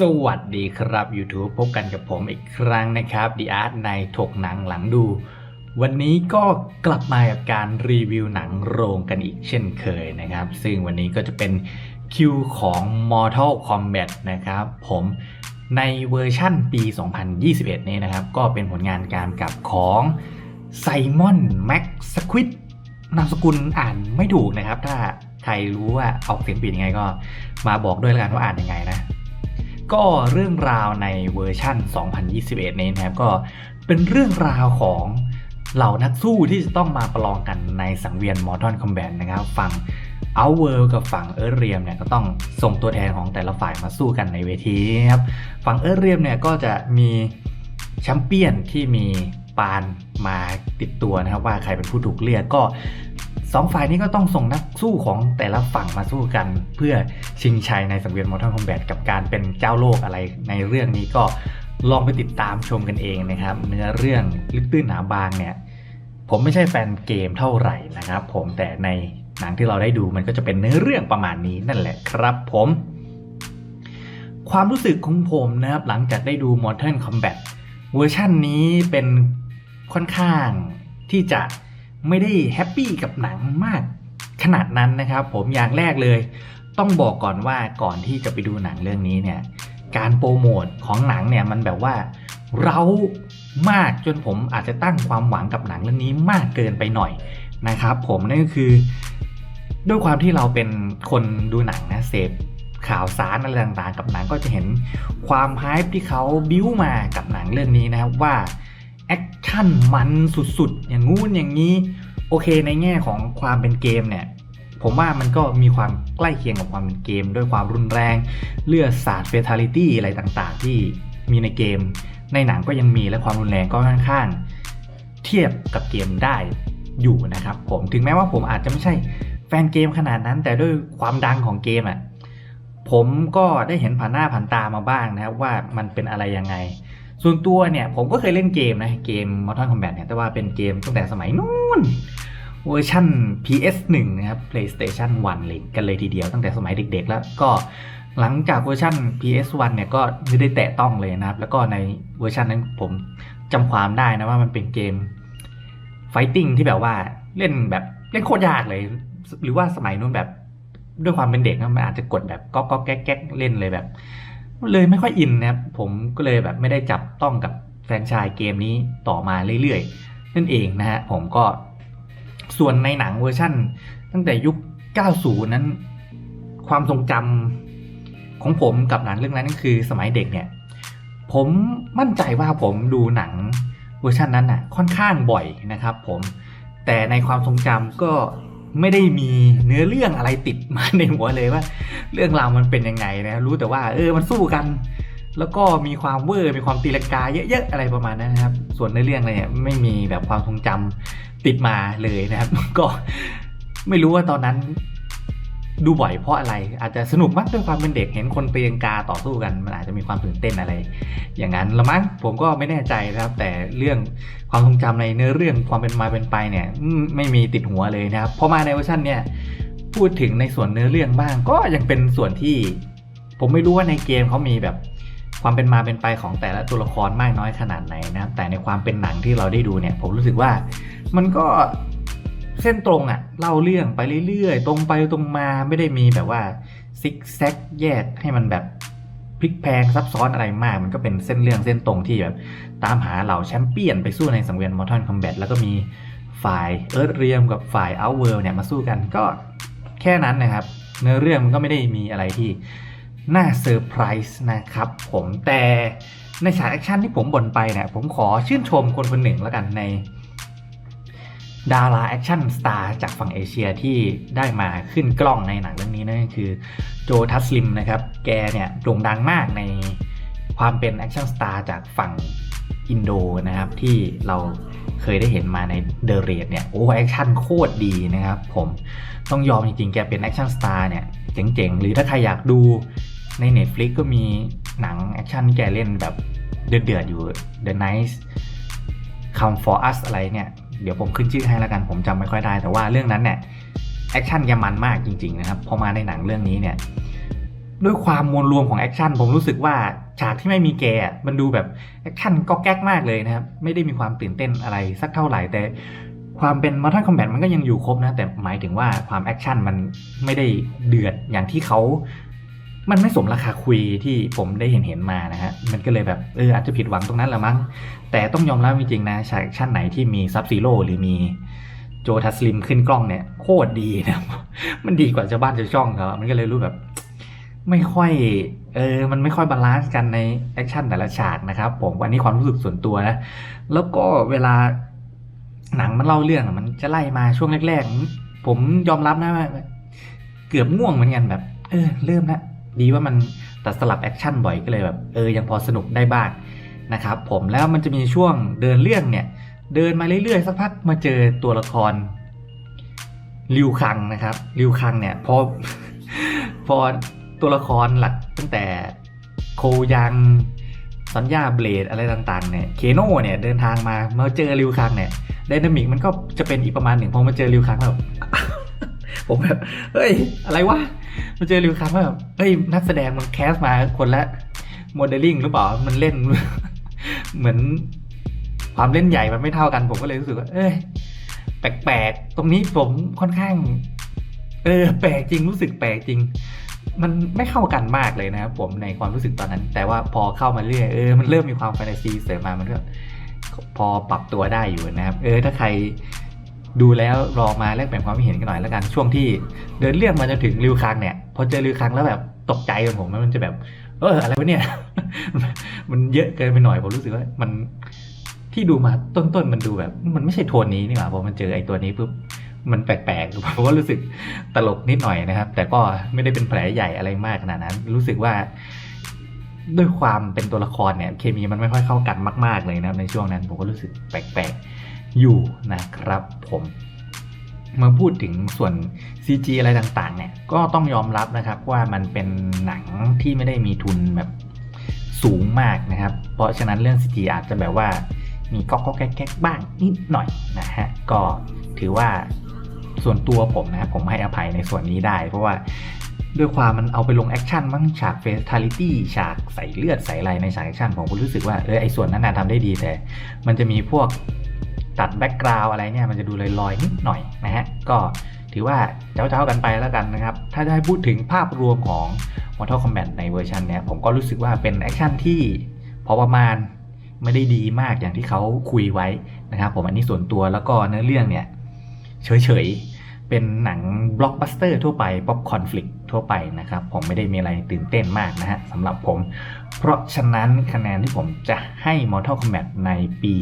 สวัสดีครับ YouTube พบกันกับผมอีกครั้งนะครับดีอาร์ตในถกหนังหลังดู วันนี้ก็กลับมากับการรีวิวหนังโรงกันอีกเช่นเคยนะครับ ซึ่งวันนี้ก็จะเป็นคิวของ Mortal Kombat นะครับ ผมในเวอร์ชั่นปี 2021 นี้นะครับ ก็เป็นผลงานการกำกับของไซมอนแม็กสควิดนามสกุลอ่านไม่ถูกนะครับ ถ้าใครรู้ว่าออกเสียงผิดยังไงก็มาบอกด้วยแล้วกันว่าอ่านยังไงนะ ก็เรื่องราวในเวอร์ชั่น 2021 นี้นะครับก็เป็นเรื่องราวของเหล่านักสู้ที่จะต้องมาประลองกันในสังเวียน Mortal Kombat นะครับฝั่งเอาเวิร์กับฝั่งเอิร์เรียมเนี่ยก็ต้องส่งตัวแทนของแต่ละฝ่ายมาสู้กันในเวทีนะครับฝั่งเอิร์เรียมเนี่ยก็จะมีแชมเปี้ยนที่มี ปานมาติดตัวนะครับ ว่าใครเป็นผู้ถูกเลือกก็สองฝ่ายนี้ก็ต้องส่งนักสู้ของแต่ละฝั่งมาสู้กัน เพื่อชิงชัยในสังเวียน Mortal Kombat กับการเป็นเจ้าโลกอะไรในเรื่องนี้ก็ลองไปติดตามชมกันเองนะครับ เนื้อเรื่องลึกตื้นหนาบางเนี่ย ผมไม่ใช่แฟนเกมเท่าไหร่นะครับ ผมแต่ในหนังที่เราได้ดูมันก็จะเป็นเนื้อเรื่องประมาณนี้นั่นแหละครับผม ความรู้สึกของผมนะครับหลังจากได้ดู Mortal Kombat เวอร์ชันนี้เป็น ค่อนข้างที่จะไม่ได้แฮปปี้กับหนังมากขนาดนั้นนะครับ ผมอย่างแรกเลย ต้องบอกก่อนว่าก่อนที่จะไปดูหนังเรื่องนี้เนี่ยการโปรโมทของหนังเนี่ยมันแบบว่าเรามากจนผมอาจจะตั้งความหวังกับหนังเรื่องนี้มากเกินไปหน่อยนะครับ ผมนั่นก็คือด้วยความที่เราเป็นคนดูหนังนะเสพข่าวสารอะไรต่างๆ กับหนังก็จะเห็นความฮป์ที่เขาบิ้วมากับหนังเรื่องนี้นะครับว่า คชั่นมันสุดๆ อย่างงู้นอย่างนี้ โอเคในแง่ของความเป็นเกมเนี่ย ผมว่ามันก็มีความใกล้เคียงกับความเป็นเกม ด้วยความรุนแรง เลือดสาดเฟทาลิตี้อะไรต่างๆ ที่มีในเกม ในหนังก็ยังมีและความรุนแรงก็ค่อนข้างเทียบกับเกมได้อยู่นะครับ ผมถึงแม้ว่าผมอาจจะไม่ใช่แฟนเกมขนาดนั้น แต่ด้วยความดังของเกมอะผมก็ได้เห็นผ่านหน้าผ่านตามาบ้างนะครับว่ามันเป็นอะไรยังไง ส่วนตัวเนี่ยผมก็เคยเล่นเกมนะเกม Mortal Kombat เนี่ยแต่ว่าเป็นเกมตั้งแต่สมัยนู้นเวอร์ชัน PS1 นะครับ PlayStation 1เลยกันเลยทีเดียวตั้งแต่สมัยเด็กๆ แล้วก็หลังจากเวอร์ชัน PS1 เนี่ยก็ไม่ได้แตะต้องเลยนะครับ แล้วก็ในเวอร์ชันนั้นผมจำความได้นะว่ามันเป็นเกมไฟติ้งที่แบบว่าเล่นแบบเล่นโคตรยากเลย หรือว่าสมัยนู้นแบบด้วยความเป็นเด็กนะมันอาจจะกดแบบก๊อกก๊อกแก๊กแก๊กเล่นเลยแบบ เลยไม่ค่อยอินนะครับ ผมก็เลยแบบไม่ได้จับต้องกับแฟรนไชส์เกมนี้ต่อมาเรื่อยๆ นั่นเองนะฮะผมก็ส่วนในหนังเวอร์ชั่น ตั้งแต่ยุค 90 นั้น ความทรงจำของผมกับหนังเรื่องนั้นก็คือสมัยเด็กเนี่ย ผมมั่นใจว่าผมดูหนังเวอร์ชันนั้นน่ะค่อนข้างบ่อยนะครับผมแต่ในความทรงจำก็ ไม่ได้มีเนื้อเรื่องอะไรติดมาในหัวเลยว่า เรื่องราวมันเป็นยังไงนะรู้แต่ว่า เออมันสู้กัน แล้วก็มีความเวอร์มีความตีลังกาเยอะๆอะไรประมาณนั้นนะครับ ส่วนในเรื่องอะไรเนี่ยไม่มีแบบความทรงจำติดมาเลยนะครับ ก็ไม่รู้ว่าตอนนั้น ดูบ่อยเพราะอะไร อาจจะสนุกมากด้วยความเป็นเด็กเห็นคนเตีลังกาต่อสู้กันมันอาจจะมีความตื่นเต้นอะไร อย่างนั้นละมั้งผมก็ไม่แน่ใจนะครับ แต่เรื่องความทรงจำในเนื้อเรื่องความเป็นมาเป็นไปเนี่ยไม่มีติดหัวเลยนะครับพอมาในเวอร์ชันเนี่ยพูดถึงในส่วนเนื้อเรื่องบ้าง ก็ยังเป็นส่วนที่ ผมไม่รู้ว่าในเกมเขามีแบบความเป็นมาเป็นไปของแต่ละตัวละครมากน้อยขนาดไหนนะครับแต่ในความเป็นหนังที่เราได้ดูเนี่ย ผมรู้สึกว่ามันก็ เส้นตรงอะเล่าเรื่องไปเรื่อยๆ ตรงไปตรงมาไม่ได้มีแบบว่าซิกแซกแยกให้มันแบบพลิกแพงซับซ้อนอะไรมาก มันก็เป็นเส้นเรื่องเส้นตรงที่แบบตามหาเหล่าแชมเปี้ยนไปสู้ในสังเวียนมอร์ทันคอมแบทแล้วก็มีฝ่ายเอิร์ธเรียมกับฝ่ายเอาเวิร์เนี่ยมาสู้กันก็แค่นั้นนะครับ เนื้อเรื่องมันก็ไม่ได้มีอะไรที่น่าเซอร์ไพรส์นะครับผมแต่ในฉากแอคชั่นที่ผมบ่นไปเนี่ยผมขอชื่นชมคนคนหนึ่งแล้วกันใน ดาราแอคชั่นสตาร์จากฝั่งเอเชียที่ได้มาขึ้นกล้องในหนังเรื่องนี้นั่นก็คือโจทัสลิมนะครับ แกเนี่ยโด่งดังมากในความเป็นแอคชั่นสตาร์จากฝั่งอินโดนะครับ ที่เราเคยได้เห็นมาในเดอะเรดเนี่ยโอ้แอคชั่นโคตรดีนะครับผมต้องยอมจริงๆ แกเป็นแอคชั่นสตาร์เนี่ยเจ๋งๆ หรือถ้าใครอยากดูใน Netflix ก็มีหนังแอคชั่นที่แกเล่นแบบเดือดๆอยู่ The Nice Come for Us อะไรเนี่ย เดี๋ยวผมขึ้นชื่อให้แล้วกันผมจำไม่ค่อยได้ แต่ว่าเรื่องนั้นเนี่ยแอคชั่นแกมันมากจริง ๆ นะครับพอมาในหนังเรื่องนี้เนี่ยด้วยความมวลรวมของแอคชั่นผมรู้สึกว่าฉากที่ไม่มีแกะมันดูแบบแอคชั่นก็แก๊กมากเลยนะครับ ไม่ได้มีความตื่นเต้นอะไรสักเท่าไหร่แต่ความเป็นม o ร์ r คอมแบทมันก็ยังอยู่ครบนะ แต่หมายถึงว่าความแอคชั่นมันไม่ได้เดือดอย่างที่เขา มันไม่สมราคาคุยที่ผมได้เห็นเห็นมานะฮะ มันก็เลยแบบเอออาจจะผิดหวังตรงนั้นแหละมั้ง แต่ต้องยอมรับจริงๆนะฉากชั่นไหนที่มีซับซีโร่หรือมีโจทัสลิมขึ้นกล้องเนี่ยโคตรดีนะ มันดีกว่าชาวบ้านชาวช่องเขามันก็เลยรู้แบบ ไม่ค่อยเออ มันไม่ค่อยบาลานซ์กันในแอคชั่นแต่ละฉากนะครับผมวันนี้ความรู้สึกส่วนตัวนะ แล้วก็เวลาหนังมันเล่าเรื่องมันจะไล่มาช่วงแรกๆ ผมยอมรับนะว่าเกือบง่วงเหมือนกันแบบ เออ เริ่มละ ดีว่ามันตัดสลับแอคชั่นบ่อยก็เลยแบบเออยังพอสนุกได้บ้างนะครับผมแล้วมันจะมีช่วงเดินเรื่องเนี่ย เดินมาเรื่อยๆ สักพักมาเจอตัวละครริวคังนะครับริวคังเนี่ยพอพอตัวละครหลักตั้งแต่โคยังสัญญาเบลดอะไรต่างๆเนี่ยเคโน่เนี่ยเดินทางมามาเจอริวคังเนี่ยไดนามิกมันก็จะเป็นอีกประมาณหนึ่งพอมาเจอริวคังแบบ ผมแบบเฮ้ย อะไรวะมาเจอริวคังแบบเฮ้ยนักแสดงมันแคสมาคนละโมเดลลิ่งหรือเปล่ามันเล่น เหมือนความเล่นใหญ่มันไม่เท่ากัน ผมก็เลยรู้สึกว่า เอ้ยแปลกๆตรงนี้ผมค่อนข้าง เออ แปลกจริงรู้สึกแปลกจริง มันไม่เข้ากันมากเลยนะครับผมในความรู้สึกตอนนั้น แต่ว่าพอเข้ามาเรื่อยเออมันเริ่มมีความแฟนตาซีเสริมมามันก็พอปรับตัวได้อยู่นะครับ เออ ถ้าใคร ดูแล้วรอมาแลกเปลี่ยนความคิดเห็นกันหน่อยแล้วกัน ช่วงที่เดินเรื่องมาจนถึงริวคังเนี่ย พอเจอริวคังแล้วแบบตกใจกับผมมันจะแบบ เอออะไรวะเนี่ย มันเยอะเกินไปหน่อยผมรู้สึกว่ามันที่ดูมาต้นๆมันดูแบบ มันไม่ใช่โทนนี้นี่หว่าพอมันเจอไอ้ตัวนี้ปุ๊บมันแปลกๆผมก็รู้สึกตลกนิดหน่อยนะครับ แต่ก็ไม่ได้เป็นแผลใหญ่อะไรมากขนาดนั้น รู้สึกว่า ด้วยความเป็นตัวละครเนี่ย เคมีมันไม่ค่อยเข้ากันมาก ๆเลยนะในช่วงนั้น ผมก็รู้สึกแปลกๆ อยู่นะครับผมมาพูดถึงส่วน CG อะไรต่างๆ เนี่ย ก็ต้องยอมรับนะครับว่ามันเป็นหนังที่ไม่ได้มีทุนแบบสูงมากนะครับ เพราะฉะนั้นเรื่อง CG อาจจะแบบว่ามีก็ก็แก๊กๆบ้างนิดหน่อยนะฮะ ก็ถือว่าส่วนตัวผมนะผมให้อภัยในส่วนนี้ได้ เพราะว่าด้วยความมันเอาไปลงแอคชั่นมั้งฉากเฟสทาลิตี้ฉากใส่เลือดใส่อะไรในฉากแอคชั่นผมก็รู้สึกว่าเออไอส่วนนั้นน่ะทำได้ดีแต่ มันจะมีพวก ตัดแบ็กกราวอะไรเนี่ยมันจะดูลอยๆนิดหน่อยนะฮะก็ถือว่าเจ้าๆกันไปแล้วกันนะครับ ถ้าจะให้พูดถึงภาพรวมของ Mortal Kombat ในเวอร์ชันเนี้ยผมก็รู้สึกว่าเป็นแอคชั่นที่พอประมาณไม่ได้ดีมากอย่างที่เขาคุยไว้นะครับผมอันนี้ส่วนตัวแล้วก็เนื้อเรื่องเนี่ยเฉยๆ เป็นหนังบล็อกบัสเตอร์ทั่วไปป๊อปคอนฟ lict ทั่วไปนะครับ ผมไม่ได้มีอะไรตื่นเต้นมากนะฮะสำหรับผม เพราะฉะนั้นคะแนนที่ผมจะให้ Mortal Kombat ในปี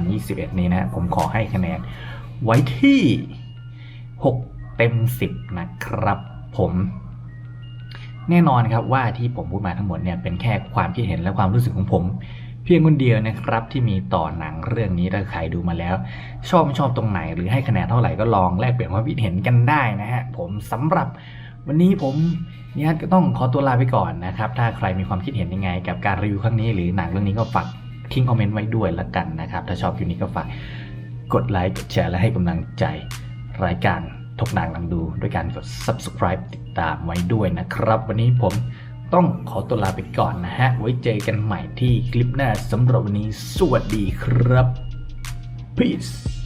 2021 นี้นะ ผมขอให้คะแนนไว้ที่ 6 เต็ม 10 นะครับผมแน่นอนครับว่าที่ผมพูดมาทั้งหมดเนี่ยเป็นแค่ความคิดเห็นและความรู้สึกของผม พียงคนเดียวนะครับที่มีต่อหนังเรื่องนี้ถ้าใครดูมาแล้ว ชอบไม่ชอบตรงไหนหรือให้คะแนนเท่าไหร่ก็ลองแลกเปลี่ยนความคิดเห็นกันได้นะฮะผมสำหรับวันนี้ผมนิฮัทก็ต้องขอตัวลาไปก่อนนะครับถ้าใครมีความคิดเห็นยังไง กับการรีวิวครั้งนี้หรือหนังเรื่องนี้ก็ฝากทิ้งคอมเมนต์ไว้ด้วยละกันนะครับถ้าชอบคลิปนี้ก็ฝากกดไลค์กดแชร์และให้กำลังใจรายการทกหนังลังดู ด้วยการกด subscribe ติดตามไว้ด้วยนะครับ วันนี้ผม ต้องขอตัวลาไปก่อนนะฮะ ไว้เจอกันใหม่ที่คลิปหน้าสำหรับวันนี้ สวัสดีครับ peace